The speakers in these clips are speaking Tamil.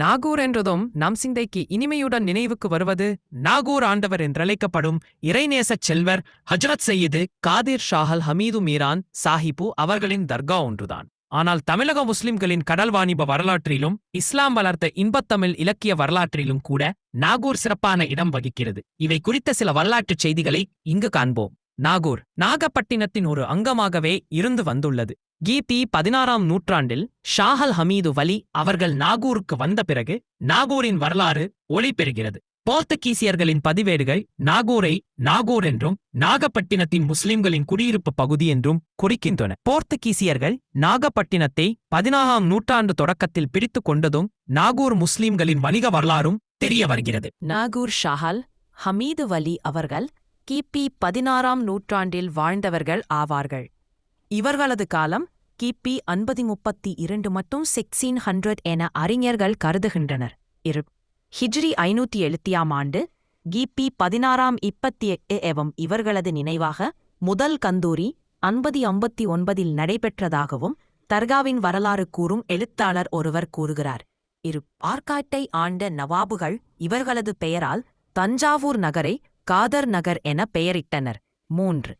நாகூர் என்றதும் நம் சிந்தைக்கு இனிமையுடன் நினைவுக்கு வருவது நாகூர் ஆண்டவர் என்றழைக்கப்படும் இறைநேசச் செல்வர் ஹஜ்ரத் சையீது காதிர் ஷாஹல் ஹமீது மீரான் சாஹிபு அவர்களின் தர்கா ஒன்றுதான். ஆனால் தமிழக முஸ்லிம்களின் கடல் வாணிப வரலாற்றிலும் இஸ்லாம் வளர்த்த இன்பத்தமிழ் இலக்கிய வரலாற்றிலும் கூட நாகூர் சிறப்பான இடம் வகிக்கிறது. இவை குறித்த சில வரலாற்றுச் செய்திகளை இங்கு காண்போம். நாகூர் நாகப்பட்டினத்தின் ஒரு அங்கமாகவே இருந்து வந்துள்ளது. கிபி பதினாறாம் நூற்றாண்டில் ஷாஹல் ஹமீது வலி அவர்கள் நாகூருக்கு வந்த பிறகு நாகூரின் வரலாறு ஒளி பெறுகிறது. போர்த்துகீசியர்களின் பதிவேடுகள் நாகூரை நாகூர் என்றும் நாகப்பட்டினத்தின் முஸ்லிம்களின் குடியிருப்பு பகுதி என்றும் குறிக்கின்றன. போர்த்துகீசியர்கள் நாகப்பட்டினத்தை பதினாறாம் நூற்றாண்டு தொடக்கத்தில் பிடித்துக் கொண்டதும் நாகூர் முஸ்லிம்களின் வணிக வரலாறும் தெரிய வருகிறது. நாகூர் ஷாஹல் ஹமீது வலி அவர்கள் கிபி பதினாறாம் நூற்றாண்டில் வாழ்ந்தவர்கள் ஆவார்கள். இவர்களது காலம் கிபி அன்பது முப்பத்தி இரண்டு மட்டும் சிக்ஸ்டீன் ஹண்ட்ரட் என அறிஞர்கள் கருதுகின்றனர். இரு ஹிஜ்ரி ஐநூத்தி எழுத்தியாம் ஆண்டு கிபி பதினாறாம் இப்பத்தி எட்டு எவம் இவர்களது நினைவாக முதல் கந்தூரி அன்பதி ஐம்பத்தி ஒன்பதில் நடைபெற்றதாகவும் தர்காவின் வரலாறு கூறும் எழுத்தாளர் ஒருவர் கூறுகிறார். இரு ஆர்காட்டை ஆண்ட நவாபுகள் இவர்களது பெயரால் தஞ்சாவூர் நகரை காதர் நகர் என பெயரிட்டனர். மூன்று.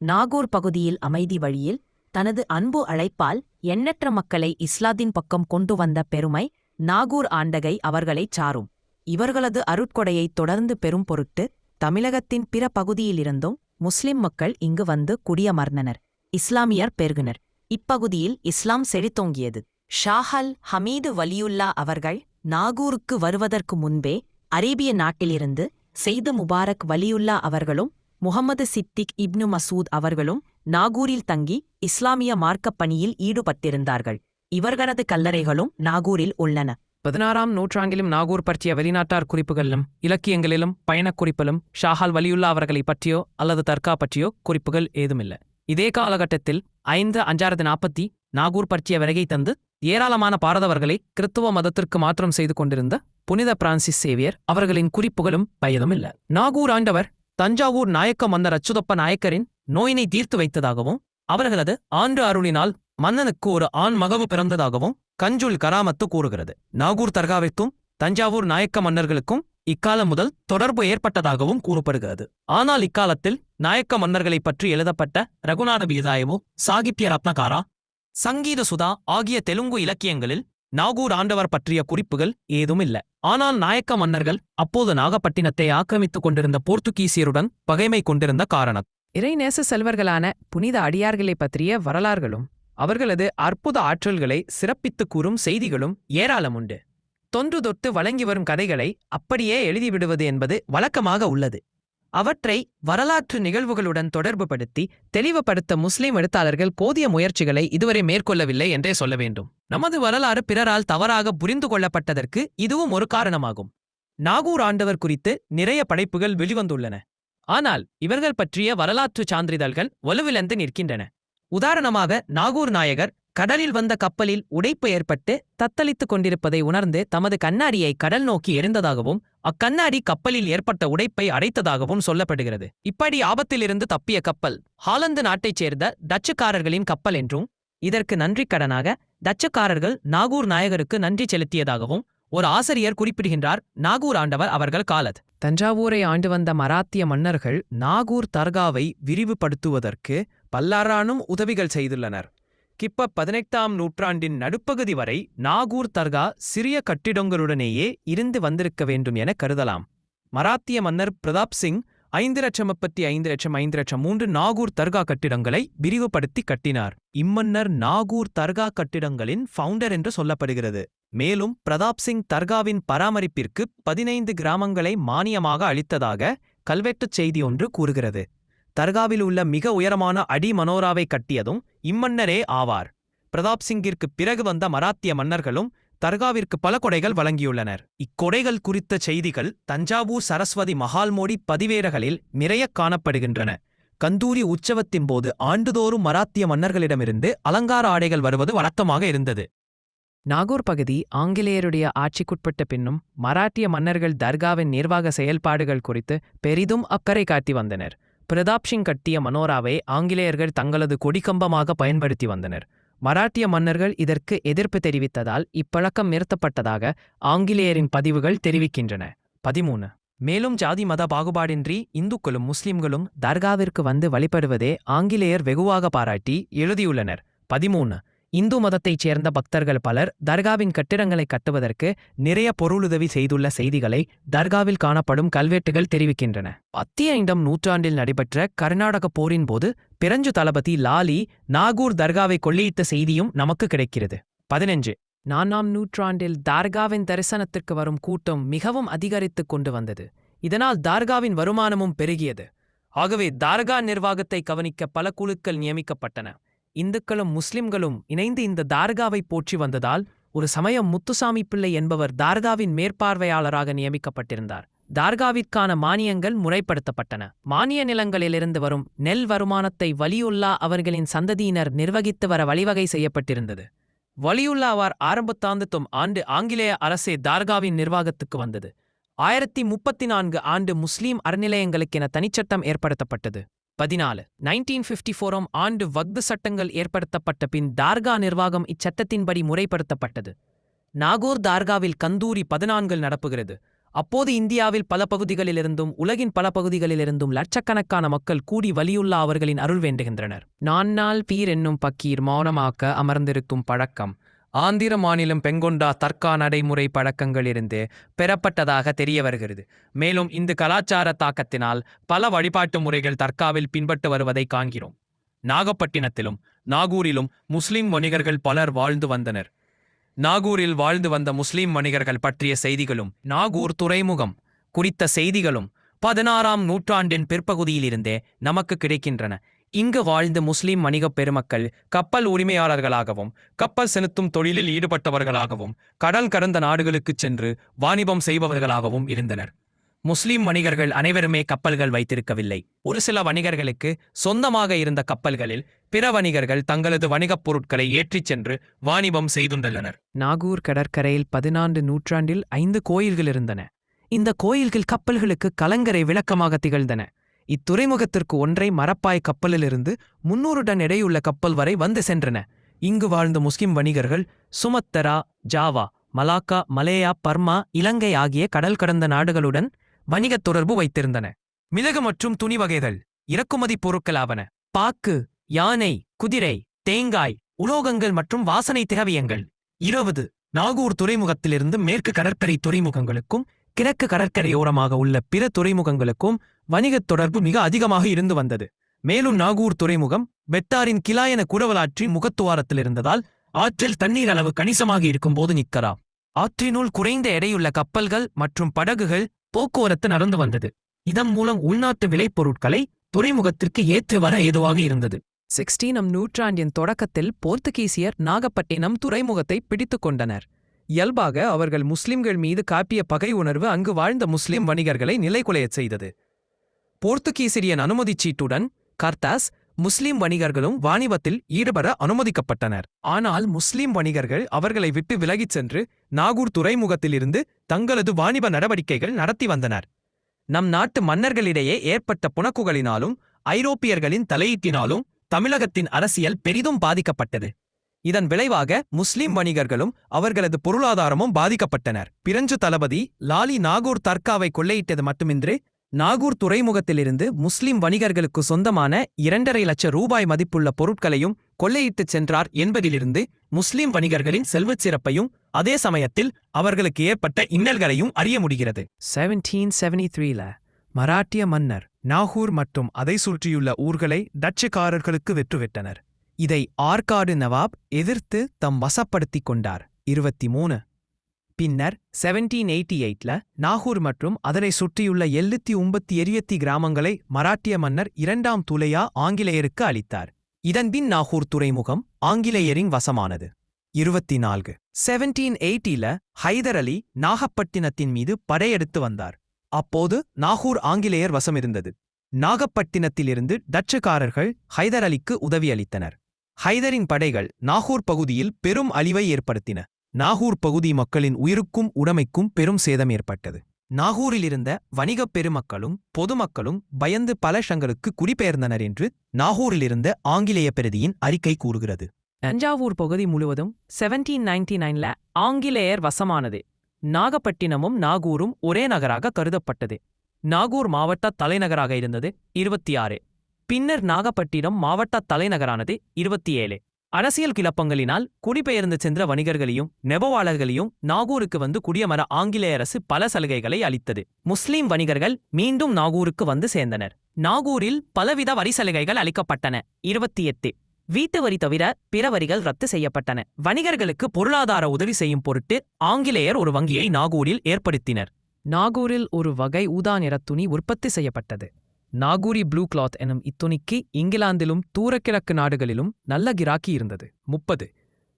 நாகூர் பகுதியில் அமைதி வழியில் தனது அன்பு அழைப்பால் எண்ணற்ற மக்களை இஸ்லாத்தின் பக்கம் கொண்டு வந்த பெருமை நாகூர் ஆண்டகை அவர்களைச் சாரும். இவர்களது அருட்கொடையைத் தொடர்ந்து பெறும் பொருட்டு தமிழகத்தின் பிற பகுதியிலிருந்தும் முஸ்லிம் மக்கள் இங்கு வந்து குடியமர்ந்தனர். இஸ்லாமியர் பெருகினர். இப்பகுதியில் இஸ்லாம் செழித்தோங்கியது. ஷாஹல் ஹமீது வலியுல்லா அவர்கள் நாகூருக்கு வருவதற்கு முன்பே அரேபிய நாட்டிலிருந்து செய்து முபாரக் வலியுல்லா அவர்களும் முகமது சித்திக் இப்னு மசூத் அவர்களும் நாகூரில் தங்கி இஸ்லாமிய மார்க்கப் பணியில் ஈடுபட்டிருந்தார்கள். இவர்களது கல்லறைகளும் நாகூரில் உள்ளன. பதினாறாம் நூற்றாண்டிலும் நாகூர் பற்றிய வெளிநாட்டார் குறிப்புகளிலும் இலக்கியங்களிலும் பயணக் குறிப்பிலும் ஷாஹால் வலியுல்லா அவர்களை பற்றியோ அல்லது தர்கா பற்றியோ குறிப்புகள் ஏதுமில்லை. இதே காலகட்டத்தில் ஐந்து அஞ்சாயிரத்து நாற்பத்தி நாகூர் பற்றிய விறகை தந்து ஏராளமான பாரதவர்களை கிறித்துவ மதத்திற்கு மாற்றம் செய்து கொண்டிருந்த புனித பிரான்சிஸ் சேவியர் அவர்களின் குறிப்புகளும் பயதுமில்லை நாகூர் ஆண்டவர் தஞ்சாவூர் நாயக்க மன்னர் அச்சுதப்ப நாயக்கரின் நோயினை தீர்த்து வைத்ததாகவும் அவர்களது ஆண்டு அருளினால் மன்னனுக்கு ஒரு ஆண் மகவு பிறந்ததாகவும் கஞ்சுல் கராமத்து கூறுகிறது. நாகூர் தர்காவிற்கும் தஞ்சாவூர் நாயக்க மன்னர்களுக்கும் இக்காலம் முதல் தொடர்பு ஏற்பட்டதாகவும் கூறப்படுகிறது. ஆனால் இக்காலத்தில் நாயக்க மன்னர்களைப் பற்றி எழுதப்பட்ட ரகுநாத பீதாயவு சாகித்ய ரத்னகாரா சங்கீத சுதா ஆகிய தெலுங்கு இலக்கியங்களில் நாகூர் ஆண்டவர் பற்றிய குறிப்புகள் ஏதும் ஆனால் நாயக்க மன்னர்கள் அப்போது நாகப்பட்டினத்தை ஆக்கிரமித்துக் கொண்டிருந்த போர்த்துகீசியருடன் பகைமை கொண்டிருந்த காரணம். இறைநேச செல்வர்களான புனித அடியார்களைப் பற்றிய வரலாறுகளும் அவர்களது அற்புத ஆற்றல்களை சிறப்பித்துக் கூறும் செய்திகளும் ஏராளம் உண்டு தொன்று தொட்டு வழங்கி வரும் கதைகளை அப்படியே எழுதிவிடுவது என்பது வழக்கமாக உள்ளது. அவற்றை வரலாற்று நிகழ்வுகளுடன் தொடர்புபடுத்தி தெளிவுபடுத்த முஸ்லிம் எழுத்தாளர்கள் போதிய முயற்சிகளை இதுவரை மேற்கொள்ளவில்லை என்றே சொல்ல வேண்டும். நமது வரலாறு பிறரால் தவறாக புரிந்து கொள்ளப்பட்டதற்கு இதுவும் ஒரு காரணமாகும். நாகூர் ஆண்டவர் குறித்து நிறைய படைப்புகள் வெளிவந்துள்ளன. ஆனால் இவர்கள் பற்றிய வரலாற்றுச் சான்றிதழ்கள் வலுவிழந்து நிற்கின்றன. உதாரணமாக நாகூர் நாயகர் கடலில் வந்த கப்பலில் உடைப்பு ஏற்பட்டு தத்தளித்துக் கொண்டிருப்பதை உணர்ந்து தமது கண்ணாடியை கடல் நோக்கி எறிந்ததாகவும் அக்கண்ணாடி கப்பலில் ஏற்பட்ட உடைப்பை அடைத்ததாகவும் சொல்லப்படுகிறது. இப்படி ஆபத்திலிருந்து தப்பிய கப்பல் ஹாலந்து நாட்டைச் சேர்ந்த டச்சுக்காரர்களின் கப்பல் என்றும் இதற்கு நன்றிக் கடனாக டச்சுக்காரர்கள் நாகூர் நாயகருக்கு நன்றி செலுத்தியதாகவும் ஒரு ஆசிரியர் குறிப்பிடுகின்றார். நாகூர் ஆண்டவர் அவர்கள் காலத். தஞ்சாவூரை ஆண்டு வந்த மராத்திய மன்னர்கள் நாகூர் தர்காவை விரிவுபடுத்துவதற்கு பல்லாரானும் உதவிகள் செய்துள்ளனர். கிப்ப பதினெட்டாம் நூற்றாண்டின் நடுப்பகுதி வரை நாகூர் தர்கா சிறிய கட்டிடங்களுடனேயே இருந்து வந்திருக்க வேண்டும் என கருதலாம். மராத்திய மன்னர் பிரதாப் சிங் ஐந்து லட்சம் முப்பத்தி ஐந்து லட்சம் ஐந்து லட்சம் மூன்று நாகூர் தர்கா கட்டிடங்களை விரிவுபடுத்தி கட்டினார். இம்மன்னர் நாகூர் தர்கா கட்டிடங்களின் ஃபவுண்டர் என்று சொல்லப்படுகிறது. மேலும் பிரதாப் சிங் தர்காவின் பராமரிப்பிற்கு பதினைந்து கிராமங்களை மானியமாக அளித்ததாக கல்வெட்டுச் செய்தி ஒன்று கூறுகிறது. தர்காவில் உள்ள மிக உயரமான அடி மனோராவை கட்டியதும் இம்மன்னரே ஆவார். பிரதாப் சிங்கிற்கு பிறகு வந்த மராத்திய மன்னர்களும் தர்காவிற்கு பல கொடைகள் வழங்கியுள்ளனர். இக்கொடைகள் குறித்த செய்திகள் தஞ்சாவூர் சரஸ்வதி மகால்மோடி பதிவேடுகளில் நிறையக் காணப்படுகின்றன. கந்தூரி உற்சவத்தின் போது ஆண்டுதோறும் மராத்திய மன்னர்களிடமிருந்து அலங்கார ஆடைகள் வருவது வழக்கமாக இருந்தது. நாகூர் பகுதி ஆங்கிலேயருடைய ஆட்சிக்குட்பட்ட பின்னும் மராட்டிய மன்னர்கள் தர்காவின் நிர்வாக செயல்பாடுகள் குறித்து பெரிதும் அக்கறை காட்டி வந்தனர். பிரதாப் சிங் கட்டிய மனோராவை ஆங்கிலேயர்கள் தங்களது கொடிக்கம்பமாக பயன்படுத்தி வந்தனர். மராட்டிய மன்னர்கள் இதற்கு எதிர்ப்பு தெரிவித்ததால் இப்பழக்கம் நிறுத்தப்பட்டதாக ஆங்கிலேயரின் பதிவுகள் தெரிவிக்கின்றன. பதிமூணு மேலும் ஜாதி மத பாகுபாடின்றி இந்துக்களும் முஸ்லிம்களும் தர்காவிற்கு வந்து வழிபடுவதே ஆங்கிலேயர் வெகுவாக பாராட்டி எழுதியுள்ளனர். பதிமூணு இந்து மதத்தைச் சேர்ந்த பக்தர்கள் பலர் தர்காவின் கட்டிடங்களை கட்டுவதற்கு நிறைய பொருளுதவி செய்துள்ள செய்திகளை தர்காவில் காணப்படும் கல்வெட்டுகள் தெரிவிக்கின்றன. பத்தியைந்தாம் நூற்றாண்டில் நடைபெற்ற கர்நாடக போரின் போது பிரெஞ்சு தளபதி லாலி நாகூர் தர்காவை கொள்ளையிட்ட செய்தியும் நமக்கு கிடைக்கிறது. பதினஞ்சு. நான்காம் நூற்றாண்டில் தார்காவின் தரிசனத்திற்கு வரும் கூட்டம் மிகவும் அதிகரித்துக் கொண்டு வந்தது. இதனால் தார்காவின் வருமானமும் பெருகியது. ஆகவே தார்கா நிர்வாகத்தை கவனிக்க பல குழுக்கள் நியமிக்கப்பட்டன. இந்துக்களும் முஸ்லிம்களும் இணைந்து இந்த தார்காவை போற்றி வந்ததால் ஒரு சமயம் முத்துசாமி பிள்ளை என்பவர் தார்காவின் மேற்பார்வையாளராக நியமிக்கப்பட்டிருந்தார். தார்காவிற்கான மானியங்கள் முறைப்படுத்தப்பட்டன. மானிய நிலங்களிலிருந்து வரும் நெல் வருமானத்தை வலியுல்லா அவர்களின் சந்ததியினர் நிர்வகித்து வர வழிவகை செய்யப்பட்டிருந்தது. வலியுல்லாவார் ஆரம்பத்தாந்தத்தும் ஆண்டு ஆங்கிலேய அரசே தார்காவின் நிர்வாகத்துக்கு வந்தது. ஆயிரத்தி முப்பத்தி நான்கு ஆண்டு முஸ்லீம் அறநிலையங்களுக்கென தனிச்சட்டம் ஏற்படுத்தப்பட்டது. பதினாலு. நைன்டீன் ஃபிஃப்டி ஃபோராம் ஆண்டு வக்து சட்டங்கள் ஏற்படுத்தப்பட்ட பின் தார்கா நிர்வாகம் இச்சட்டத்தின்படி முறைப்படுத்தப்பட்டது. நாகூர் தார்காவில் கந்தூரி பதினான்கில் நடப்புகிறது. அப்போது இந்தியாவில் பல பகுதிகளிலிருந்தும் உலகின் பல பகுதிகளிலிருந்தும் லட்சக்கணக்கான மக்கள் கூடி வலியுள்ளா அவர்களின் அருள் வேண்டுகின்றனர். நான் நாள் பீர் என்னும் பக்கீர் மௌனமாக்க அமர்ந்திருக்கும் பழக்கம். ஆந்திர மாநிலம் பெங்கொண்டா தர்கா நடைமுறை பழக்கங்களிலிருந்து பெறப்பட்டதாக தெரிய வருகிறது. மேலும் இந்த கலாச்சார தாக்கத்தினால் பல வழிபாட்டு முறைகள் தர்காவில் பின்பற்று வருவதை காண்கிறோம். நாகப்பட்டினத்திலும் நாகூரிலும் முஸ்லிம் வணிகர்கள் பலர் வாழ்ந்து வந்தனர். நாகூரில் வாழ்ந்து வந்த முஸ்லிம் வணிகர்கள் பற்றிய செய்திகளும் நாகூர் துறைமுகம் குறித்த செய்திகளும் பதினாறாம் நூற்றாண்டின் பிற்பகுதியிலிருந்தே நமக்கு கிடைக்கின்றன. இங்கு வாழ்ந்த முஸ்லிம் வணிகப் பெருமக்கள் கப்பல் உரிமையாளர்களாகவும் கப்பல் செலுத்தும் தொழிலில் ஈடுபட்டவர்களாகவும் கடல் கடந்த நாடுகளுக்குச் சென்று வாணிபம் செய்பவர்களாகவும் இருந்தனர். முஸ்லிம் வணிகர்கள் அனைவருமே கப்பல்கள் வைத்திருக்கவில்லை. ஒரு சில வணிகர்களுக்கு சொந்தமாக இருந்த கப்பல்களில் பிற வணிகர்கள் தங்களது வணிகப் பொருட்களை ஏற்றிச் சென்று வாணிபம் செய்துள்ளனர் நாகூர் கடற்கரையில் பதினான்கு நூற்றாண்டில் ஐந்து கோயில்கள் இருந்தன. இந்த கோயில்கள் கப்பல்களுக்கு கலங்கரை விளக்கமாக திகழ்ந்தன. இத்துறைமுகத்திற்கு ஒன்றை மரப்பாய் கப்பலிலிருந்து முன்னூறு டன் எடையுள்ள கப்பல் வரை வந்து சென்றன. இங்கு வாழ்ந்த முஸ்லிம் வணிகர்கள் Sumatra Java Malacca Malaya Burma Ilangai ஆகிய கடல் கடந்த நாடுகளுடன் வணிகத் தொடர்பு வைத்திருந்தன. மிளகு மற்றும் துணி வகைகள் இறக்குமதி பொருட்களாவன பாக்கு யானை குதிரை தேங்காய் உலோகங்கள் மற்றும் வாசனை திரவியங்கள். இருபது. நாகூர் துறைமுகத்திலிருந்து மேற்கு கடற்கரை துறைமுகங்களுக்கும் கிழக்கு கடற்கரையோரமாக உள்ள பிற துறைமுகங்களுக்கும் வணிகத் தொடர்பு மிக அதிகமாக இருந்து வந்தது. மேலும் நாகூர் துறைமுகம் வெட்டாரின் கிளாயன குடவலாற்றின் முகத்துவாரத்தில் இருந்ததால் ஆற்றில் தண்ணீர் அளவு கணிசமாக இருக்கும்போது நிற்கலாம் ஆற்றினுள் குறைந்த எடையுள்ள கப்பல்கள் மற்றும் படகுகள் போக்குவரத்து நடந்து வந்தது. இதன் மூலம் உள்நாட்டு விளைபொருட்களை துறைமுகத்திற்கு ஏற்று வர ஏதுவாக இருந்தது. சிக்ஸ்டீனம் நூற்றாண்டின் தொடக்கத்தில் போர்த்துகீசியர் நாகப்பட்டினம் துறைமுகத்தை பிடித்துக் கொண்டனர். இயல்பாக அவர்கள் முஸ்லிம்கள் மீது காப்பிய பகை உணர்வு அங்கு வாழ்ந்த முஸ்லிம் வணிகர்களை நிலைகுலையச் செய்தது. போர்த்துகீசிரியன் அனுமதிச் சீட்டுடன் கர்தாஸ் முஸ்லிம் வணிகர்களும் வாணிபத்தில் ஈடுபட அனுமதிக்கப்பட்டனர். ஆனால் முஸ்லிம் வணிகர்கள் அவர்களை விட்டு விலகிச் சென்று நாகூர் துறைமுகத்திலிருந்து தங்களது வாணிப நடவடிக்கைகள் நடத்தி வந்தனர். நம் நாட்டு மன்னர்களிடையே ஏற்பட்ட புணக்குகளினாலும் ஐரோப்பியர்களின் தலையீட்டினாலும் தமிழகத்தின் அரசியல் பெரிதும் பாதிக்கப்பட்டது. இதன் விளைவாக முஸ்லிம் வணிகர்களும் அவர்களது பொருளாதாரமும் பாதிக்கப்பட்டனர். பிரெஞ்சு தளபதி லாலி நாகூர் தர்காவை கொள்ளையிட்டது மட்டுமின்றி நாகூர் துறைமுகத்திலிருந்து முஸ்லிம் வணிகர்களுக்கு சொந்தமான இரண்டரை லட்சம் ரூபாய் மதிப்புள்ள பொருட்களையும் கொள்ளையிட்டுச் சென்றார் என்பதிலிருந்து முஸ்லிம் வணிகர்களின் செல்வச் சிறப்பையும் அதே சமயத்தில் அவர்களுக்கு ஏற்பட்ட இன்னல்களையும் அறிய முடிகிறது. செவன்டீன் செவன்டி த்ரீல மராட்டிய மன்னர் நாகூர் மற்றும் அதை சுற்றியுள்ள ஊர்களை டச்சுக்காரர்களுக்கு வெற்றுவிட்டனர். இதை ஆற்காடு நவாப் எதிர்த்து தம் வசப்படுத்திக் கொண்டார். இருபத்தி மூணு பின்னர் செவன்டீன் எயிட்டி எயிட்ல நாகூர் மற்றும் அதனை சுற்றியுள்ள எல்லுத்தி உம்பத்தி எரியத்தி கிராமங்களை மராட்டிய மன்னர் இரண்டாம் துலையா ஆங்கிலேயருக்கு அளித்தார். இதன்பின் நாகூர் துறைமுகம் ஆங்கிலேயரின் வசமானது. இருபத்தி நான்கு செவன்டீன் எயிட்டில ஹைதர் அலி நாகப்பட்டினத்தின் மீது படையெடுத்து வந்தார். அப்போது நாகூர் ஆங்கிலேயர் வசமிருந்தது. நாகப்பட்டினத்திலிருந்து டச்சுக்காரர்கள் ஹைதர் அலிக்கு உதவியளித்தனர் ஹைதரின் படைகள் நாகூர் பகுதியில் பெரும் அழிவை ஏற்படுத்தின. நாகூர் பகுதி மக்களின் உயிருக்கும் உடைமைக்கும் பெரும் சேதம் ஏற்பட்டது. நாகூரிலிருந்த வணிகப் பெருமக்களும் பொதுமக்களும் பயந்து பல ஷங்களுக்கு குடிபெயர்ந்தனர் என்று நாகூரிலிருந்த ஆங்கிலேய பிரதியின் அறிக்கை கூறுகிறது. தஞ்சாவூர் பகுதி முழுவதும் செவன்டீன் நைன்டி நைன்ல ஆங்கிலேயர் வசமானது. நாகப்பட்டினமும் நாகூரும் ஒரே நகராக கருதப்பட்டது. நாகூர் மாவட்ட தலைநகராக இருந்தது இருபத்தி ஆறு. பின்னர் நாகப்பட்டினம் மாவட்ட தலைநகரானது இருபத்தி ஏழு. அரசியல் கிளப்பங்களினால் குடிபெயர்ந்து சென்ற வணிகர்களையும் நெபவாளர்களையும் நாகூருக்கு வந்து குடியமர ஆங்கிலேய அரசு பல சலுகைகளை அளித்தது. முஸ்லிம் வணிகர்கள் மீண்டும் நாகூருக்கு வந்து சேர்ந்தனர். நாகூரில் பலவித வரி சலுகைகள் அளிக்கப்பட்டன. இருபத்தி எட்டு. வீட்டு வரி தவிர பிற வரிகள் ரத்து செய்யப்பட்டன. வணிகர்களுக்கு பொருளாதார உதவி செய்யும் பொருட்டு ஆங்கிலேயர் ஒரு வங்கியை நாகூரில் ஏற்படுத்தினர். நாகூரில் ஒரு வகை ஊதா நிற துணி உற்பத்தி செய்யப்பட்டது. நாகூரி ப்ளூ கிளாத் எனும் இத்துணிக்கு இங்கிலாந்திலும் தூரக்கிழக்கு நாடுகளிலும் நல்ல கிராக்கி இருந்தது. முப்பது.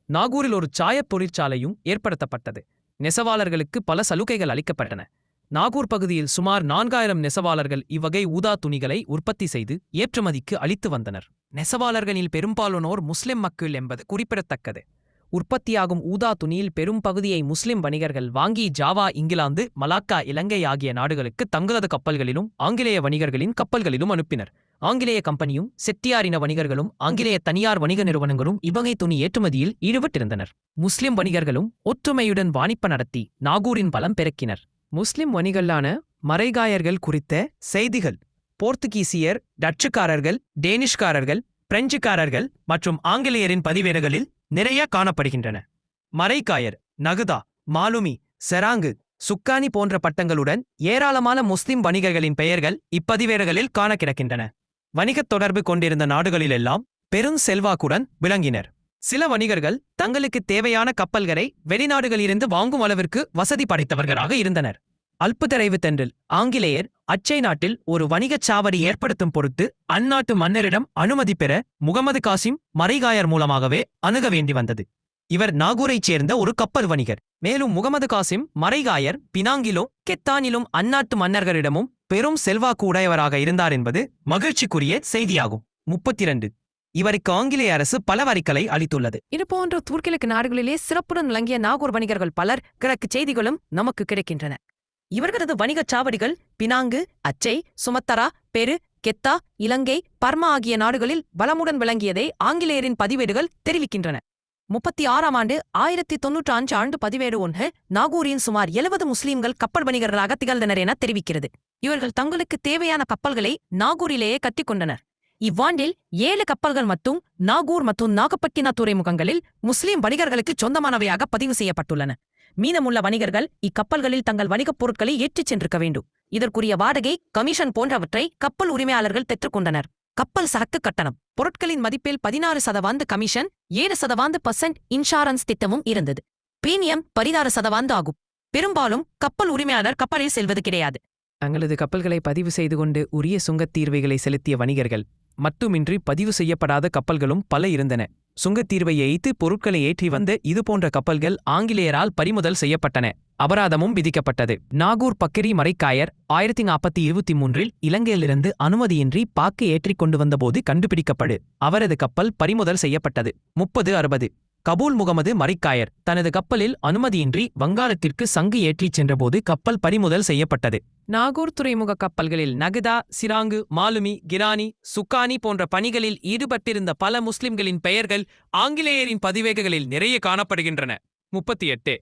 நாகூரில் ஒரு சாயப் தொழிற்சாலையும் ஏற்படுத்தப்பட்டது. நெசவாளர்களுக்கு பல சலுகைகள் அளிக்கப்பட்டன. நாகூர் பகுதியில் சுமார் நான்காயிரம் நெசவாளர்கள் இவ்வகை ஊதா துணிகளை உற்பத்தி செய்து ஏற்றுமதிக்கு அளித்து வந்தனர். நெசவாளர்களில் பெரும்பாலானோர் முஸ்லிம் மக்கள் என்பது குறிப்பிடத்தக்கது. உற்பத்தியாகும் ஊதா துணியில் பெரும் பகுதியை முஸ்லிம் வணிகர்கள் வாங்கி ஜாவா இங்கிலாந்து மலாக்கா இலங்கை ஆகிய நாடுகளுக்கு தங்களது கப்பல்களிலும் ஆங்கிலேய வணிகர்களின் கப்பல்களிலும் அனுப்பினர். ஆங்கிலேய கம்பெனியும் செட்டியாரின வணிகர்களும் ஆங்கிலேய தனியார் வணிக நிறுவனங்களும் இவ்வகை துணி ஏற்றுமதியில் ஈடுபட்டிருந்தனர். முஸ்லிம் வணிகர்களும் ஒற்றுமையுடன் வாணிப்ப நடத்தி நாகூரின் பலம் பெருக்கினர். முஸ்லிம் வணிகளான மறைகாயர்கள் குறித்த செய்திகள். போர்த்துகீசியர் டச்சுக்காரர்கள் டேனிஷ்காரர்கள் பிரெஞ்சுக்காரர்கள் மற்றும் ஆங்கிலேயரின் பதிவேடுகளில் நிறைய காணப்படுகின்றன. மரைக்காயர் நகுதா மாலுமி செராங்கு சுக்கானி போன்ற பட்டங்களுடன் ஏராளமான முஸ்லிம் வணிகர்களின் பெயர்கள் இப்பதிவேடுகளில் காண கிடக்கின்றன வணிகத் தொடர்பு கொண்டிருந்த நாடுகளிலெல்லாம் பெரும் செல்வாக்குடன் விளங்கினர். சில வணிகர்கள் தங்களுக்கு தேவையான கப்பல்களை வெளிநாடுகளிலிருந்து வாங்கும் அளவிற்கு வசதி படைத்தவர்களாக இருந்தனர். அல்புதரைவு தென்றில். ஆங்கிலேயர் அச்சை நாட்டில் ஒரு வணிகச் சாவடி ஏற்படுத்தும் பொருட்டு அந்நாட்டு மன்னரிடம் அனுமதி பெற முகமது காசிம் மறைகாயர் மூலமாகவே அணுக வேண்டி வந்தது. இவர் நாகூரைச் சேர்ந்த ஒரு கப்பல் வணிகர். மேலும் முகமது காசிம் மறைகாயர் பினாங்கிலும் கெத்தானிலும் அந்நாட்டு மன்னர்களிடமும் பெரும் செல்வாக்கு உடையவராக இருந்தார் என்பது மகிழ்ச்சிக்குரிய செய்தியாகும். முப்பத்தி இரண்டு இவருக்கு ஆங்கிலேய அரசு பல வரிகளை அளித்துள்ளது. இதுபோன்ற தூர்க்கிழக்கு நாடுகளிலே சிறப்புடன் விளங்கிய நாகூர் வணிகர்கள் பலர் கிழக்கு செய்திகளும் நமக்கு கிடைக்கின்றன. இவர்களது வணிகச் சாவடிகள் பினாங்கு அச்சை சுமத்தரா பெரு கெத்தா இலங்கை பர்மா ஆகிய நாடுகளில் பலமுடன் விளங்கியதை ஆங்கிலேயரின் பதிவேடுகள் தெரிவிக்கின்றன. முப்பத்தி ஆறாம் ஆண்டு ஆயிரத்தி தொன்னூற்றி அஞ்சு ஆண்டு பதிவேடு ஒன்று நாகூரின் சுமார் எழுபது முஸ்லிம்கள் கப்பல் வணிகர்களாக திகழ்ந்தனர் என தெரிவிக்கிறது. இவர்கள் தங்களுக்கு தேவையான கப்பல்களை நாகூரிலேயே கட்டிக்கொண்டனர் இவ்வாண்டில் ஏழு கப்பல்கள் மட்டும் நாகூர் மற்றும் நாகப்பட்டின துறைமுகங்களில் முஸ்லிம் வணிகர்களுக்கு சொந்தமானவையாக பதிவு செய்யப்பட்டுள்ளன. மீதமுள்ள வணிகர்கள் இக்கப்பல்களில் தங்கள் வணிகப் பொருட்களை ஏற்றிச் சென்றிருக்க வேண்டும். இதற்குரிய வாடகை கமிஷன் போன்றவற்றை கப்பல் உரிமையாளர்கள் பெற்றுக்கொண்டனர் கப்பல் சரக்கு கட்டணம். பொருட்களின் மதிப்பில் பதினாறு சதவாந்து கமிஷன் ஏழு சதவாந்து பர்சன்ட் இன்சூரன்ஸ் திட்டமும் இருந்தது. பிரீமியம் பதினாறு சதவாந்து ஆகும். பெரும்பாலும் கப்பல் உரிமையாளர் கப்பலில் செல்வது கிடையாது. தங்களது கப்பல்களை பதிவு செய்து கொண்டு உரிய சுங்கத் தீர்வைகளை செலுத்திய வணிகர்கள் மட்டுமின்றி பதிவு செய்யப்படாத கப்பல்களும் பல இருந்தன. சுங்கத் தீர்வை எய்த்து பொருட்களை ஏற்றி வந்த இதுபோன்ற கப்பல்கள் ஆங்கிலேயரால் பறிமுதல் செய்யப்பட்டன. அபராதமும் விதிக்கப்பட்டது. நாகூர் பக்கிரி மரைக்காயர் ஆயிரத்தி நாற்பத்தி இருபத்தி மூன்றில் இலங்கையிலிருந்து அனுமதியின்றி பாக்கு ஏற்றிக் கொண்டு வந்தபோது கண்டுபிடிக்கப்படு. அவரது கப்பல் பறிமுதல் செய்யப்பட்டது. முப்பது அறுபது. கபூல் முகமது மரிக்காயர் தனது கப்பலில் அனுமதியின்றி வங்காளத்திற்கு சங்கு ஏற்றிச் சென்றபோது கப்பல் பறிமுதல் செய்யப்பட்டது. நாகூர் துறைமுக கப்பல்களில் நகுதா சிராங்கு மாலுமி கிரானி சுக்கானி போன்ற பணிகளில் ஈடுபட்டிருந்த பல முஸ்லிம்களின் பெயர்கள் ஆங்கிலேயரின் பதிவேகங்களில் நிறைய காணப்படுகின்றன. முப்பத்தி எட்டு.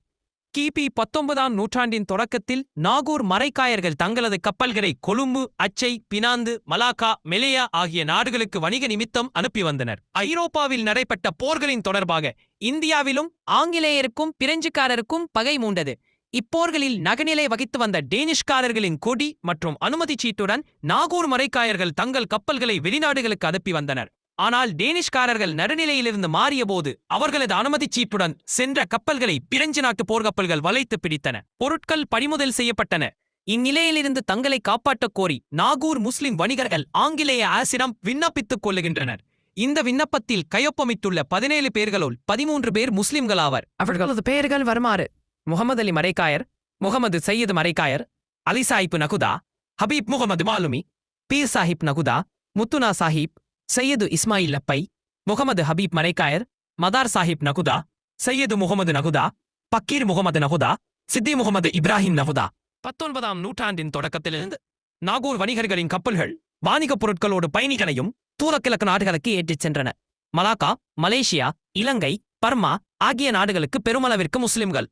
கிபி பத்தொன்பதாம் நூற்றாண்டின் தொடக்கத்தில் நாகூர் மரைக்காயர்கள் தங்களது கப்பல்களை கொழும்பு அச்சை பினாந்து மலாக்கா மெலேயா ஆகிய நாடுகளுக்கு வணிக நிமித்தம் அனுப்பி வந்தனர். ஐரோப்பாவில் நடைபெற்ற போர்களின் தொடர்பாக இந்தியாவிலும் ஆங்கிலேயருக்கும் பிரெஞ்சுக்காரருக்கும் பகை மூண்டது. இப்போர்களில் நகநிலை வகித்து வந்த டேனிஷ்காரர்களின் கொடி மற்றும் அனுமதிச் சீட்டுடன் நாகூர் மரைக்காயர்கள் தங்கள் கப்பல்களை வெளிநாடுகளுக்கு அனுப்பி வந்தனர். ஆனால் டேனிஷ்காரர்கள் நடுநிலையிலிருந்து மாறியபோது அவர்களது அனுமதிச் சீட்டுடன் சென்ற கப்பல்களை பிரெஞ்சு நாட்டு போர்க்கப்பல்கள் வளைத்து பிடித்தன. பொருட்கள் பறிமுதல் செய்யப்பட்டன. இந்நிலையிலிருந்து தங்களை காப்பாற்றக் கோரி நாகூர் முஸ்லிம் வணிகர்கள் ஆங்கிலேய அரசிடம் விண்ணப்பித்துக் கொள்ளுகின்றனர். இந்த விண்ணப்பத்தில் கையொப்பமிட்டுள்ள பதினேழு பேர்களுள் பதிமூன்று பேர் முஸ்லிம்களாவர். அவர்களது பெயர்கள் வருமாறு முகமது அலி மரைக்காயர் முகமது சையது மரைக்காயர் அலி சாஹிப் நகுதா ஹபீப் முகமது மாலுமி பீர் சாஹிப் நகுதா முத்துனா சாஹிப் சையது இஸ்மாயில் லப்பை முகமது ஹபீப் மரைக்காயர் மதார் சாஹிப் நகுதா சையது முகமது நகுதா பக்கீர் முகமது நகுதா சித்தி முகமது இப்ராஹிம் நகுதா. பத்தொன்பதாம் நூற்றாண்டின் தொடக்கத்திலிருந்து நாகூர் வணிகர்களின் கப்பல்கள் வாணிகப் பொருட்களோடு பயணிகளையும் தூரக்கிழக்கு நாடுகளுக்கு ஏற்றிச் சென்றன. மலாக்கா மலேசியா இலங்கை பர்மா ஆகிய நாடுகளுக்கு பெருமளவிற்கு முஸ்லிம்கள்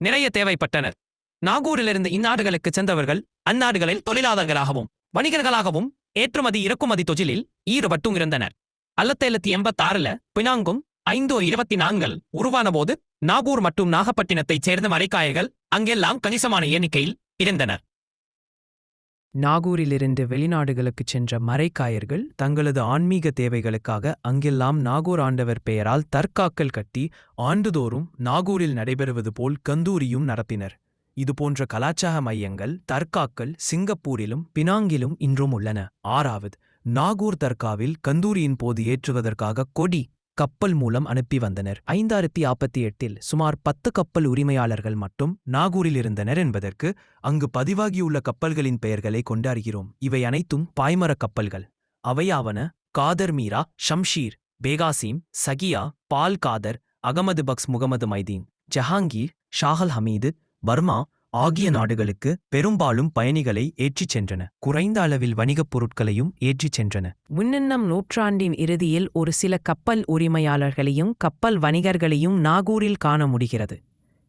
நிறைய தேவைப்பட்டனர். நாகூரிலிருந்து இந்நாடுகளுக்கு சென்றவர்கள் அந்நாடுகளில் தொழிலாளர்களாகவும் வணிகர்களாகவும் ஏற்றுமதி இறக்குமதி தொழிலில் ஈடுபட்டும் இருந்தனர். அல்லத்தேலத்தி எண்பத்தாறுல பினாங்கும் ஐந்தோ இருபத்தி நான்கள் உருவான போது நாகூர் மற்றும் நாகப்பட்டினத்தைச் சேர்ந்த மரைக்காயர்கள் அங்கெல்லாம் கணிசமான எண்ணிக்கையில் இருந்தனர். நாகூரிலிருந்து வெளிநாடுகளுக்குச் சென்ற மறைக்காயர்கள் தங்களது ஆன்மீக தேவைகளுக்காக அங்கெல்லாம் நாகூர் ஆண்டவர் பெயரால் தற்காக்கல் கட்டி ஆண்டுதோறும் நாகூரில் நடைபெறுவது போல் கந்தூரியும் நடத்தினர். இதுபோன்ற கலாச்சார மையங்கள் தர்காக்கள் சிங்கப்பூரிலும் பினாங்கிலும் இன்றும் உள்ளன. ஆறாவது நாகூர் தர்காவில் கந்தூரியின் போது ஏற்றுவதற்காக கொடி கப்பல் மூலம் அனுப்பி வந்தனர். ஐந்தாயிரத்தி ஆப்பத்தி எட்டில் சுமார் பத்து கப்பல் உரிமையாளர்கள் மட்டும் நாகூரில் இருந்தனர் என்பதற்கு அங்கு பதிவாகியுள்ள கப்பல்களின் பெயர்களை கொண்டு அறிகிறோம் இவை அனைத்தும் பாய்மரக் கப்பல்கள். அவையாவன காதர் மீரா ஷம்ஷீர் பேகாசீம் சகியா பால் காதர் அகமது பக்ஸ் முகமது மைதீன் ஜஹாங்கீர் ஷாஹல் ஹமீது பர்மா ஆகிய நாடுகளுக்கு பெரும்பாலும் பயணிகளை ஏற்றிச் சென்றன. குறைந்த அளவில் வணிகப் பொருட்களையும் ஏற்றிச் சென்றன. முன்னெண்ணம் நூற்றாண்டின் இறுதியில் ஒரு சில கப்பல் உரிமையாளர்களையும் கப்பல் வணிகர்களையும் நாகூரில் காண முடிகிறது.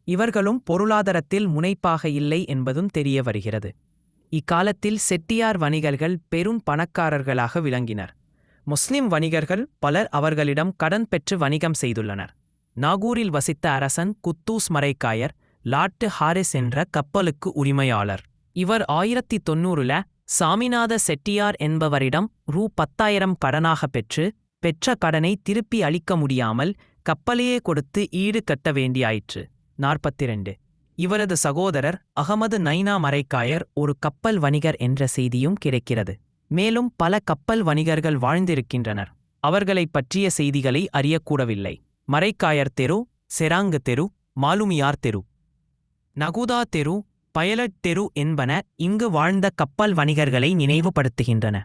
இவர்களும் பொருளாதாரத்தில் முனைப்பாக இல்லை என்பதும் தெரிய வருகிறது. இக்காலத்தில் செட்டியார் வணிகர்கள் பெரும் பணக்காரர்களாக விளங்கினர். முஸ்லிம் வணிகர்கள் பலர் அவர்களிடம் கடன் பெற்று வணிகம் செய்துள்ளனர். நாகூரில் வசித்த அரசன் குத்தூஸ் மரைக்காயர் லாட்டு ஹாரிஸ் என்ற கப்பலுக்கு உரிமையாளர். இவர் ஆயிரத்தி தொன்னூறுல சாமிநாத செட்டியார் என்பவரிடம் ரூ பத்தாயிரம் கடனாக பெற்று பெற்ற கடனை திருப்பி அளிக்க முடியாமல் கப்பலையே கொடுத்து ஈடு கட்ட வேண்டியாயிற்று. நாற்பத்திரண்டு. இவரது சகோதரர் அகமது நைனா மரைக்காயர் ஒரு கப்பல் வணிகர் என்ற செய்தியும் கிடைக்கிறது. மேலும் பல கப்பல் வணிகர்கள் வாழ்ந்திருக்கின்றனர். அவர்களைப் பற்றிய செய்திகளை அறியக்கூடவில்லை. மரைக்காயர் தெரு செராங்கு தெரு மாலுமியார் தெரு. நகுதா தெரு பயலட் தெரு என்பன இங்கு வாழ்ந்த கப்பல் வணிகர்களை நினைவுபடுத்துகின்றன.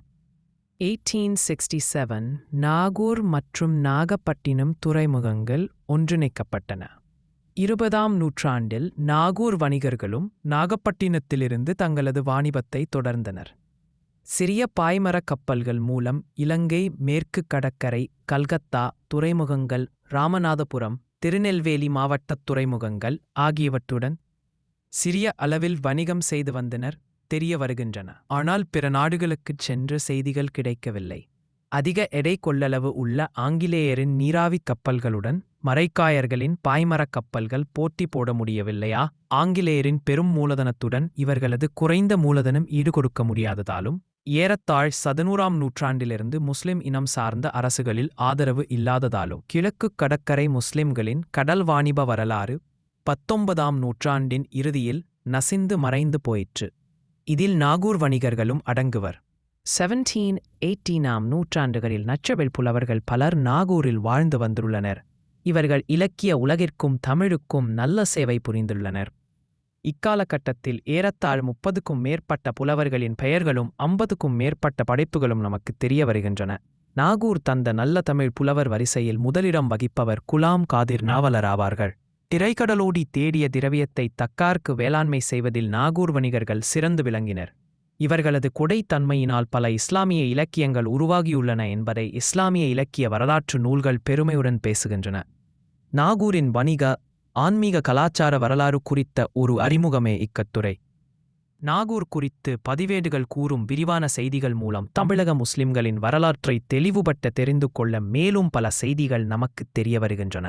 1867 நாகூர் மற்றும் நாகப்பட்டினம் துறைமுகங்கள் ஒன்றிணைக்கப்பட்டன. இருபதாம் நூற்றாண்டில் நாகூர் வணிகர்களும் நாகப்பட்டினத்திலிருந்து தங்களது வாணிபத்தை தொடர்ந்தனர். சிறிய பாய்மரக் கப்பல்கள் மூலம் இலங்கை மேற்கு கடற்கரை கல்கத்தா துறைமுகங்கள் ராமநாதபுரம் திருநெல்வேலி மாவட்டத் துறைமுகங்கள் ஆகியவற்றுடன் சிறிய அளவில் வணிகம் செய்து வந்தனர் தெரிய வருகின்றன. ஆனால் பிற நாடுகளுக்குச் சென்று செய்திகள் கிடைக்கவில்லை. அதிக எடை கொள்ளளவு உள்ள ஆங்கிலேயரின் நீராவிக் கப்பல்களுடன் மரைக்காயர்களின் பாய்மரக் கப்பல்கள் போட்டி போட முடியவில்லையா? ஆங்கிலேயரின் பெரும் மூலதனத்துடன் இவர்களது குறைந்த மூலதனம் ஈடுகொடுக்க முடியாததாலும் ஏறத்தாழ் சதனூறாம் நூற்றாண்டிலிருந்து முஸ்லிம் இனம் சார்ந்த அரசுகளில் ஆதரவு இல்லாததாலும் கிழக்குக் கடற்கரை முஸ்லிம்களின் கடல் வாணிப வரலாறு பத்தொன்பதாம் நூற்றாண்டின் இறுதியில் நசிந்து மறைந்து போயிற்று. இதில் நாகூர் வணிகர்களும் அடங்குவர். செவன்டீன் எயிட்டீனாம் நூற்றாண்டுகளில் நச்சவெல் புலவர்கள் பலர் நாகூரில் வாழ்ந்து வந்துள்ளனர். இவர்கள் இலக்கிய உலகிற்கும் தமிழுக்கும் நல்ல சேவை புரிந்துள்ளனர். இக்காலகட்டத்தில் ஏறத்தாழ் முப்பதுக்கும் மேற்பட்ட புலவர்களின் பெயர்களும் ஐம்பதுக்கும் மேற்பட்ட படைப்புகளும் நமக்கு தெரிய வருகின்றன. நாகூர் தந்த நல்ல தமிழ் புலவர் வரிசையில் முதலிடம் வகிப்பவர் குலாம் காதிர் நாவலர் ஆவார்கள். திரைக்கடலோடி தேடிய திரவியத்தை தக்கார்க்கு வேளாண்மை செய்வதில் நாகூர் வணிகர்கள் சிறந்து விளங்கினர். இவர்களது கொடைத்தன்மையினால் பல இஸ்லாமிய இலக்கியங்கள் உருவாகியுள்ளன என்பதை இஸ்லாமிய இலக்கிய வரலாற்று நூல்கள் பெருமையுடன் பேசுகின்றன. நாகூரின் வணிக ஆன்மீக கலாச்சார வரலாறு குறித்த ஒரு அறிமுகமே இக்கத்துறை நாகூர் குறித்து பதிவேடுகள் கூறும் விரிவான செய்திகள் மூலம் தமிழக முஸ்லிம்களின் வரலாற்றை தெளிவுபட்ட தெரிந்து கொள்ள மேலும் பல செய்திகள் நமக்குத் தெரிய வருகின்றன.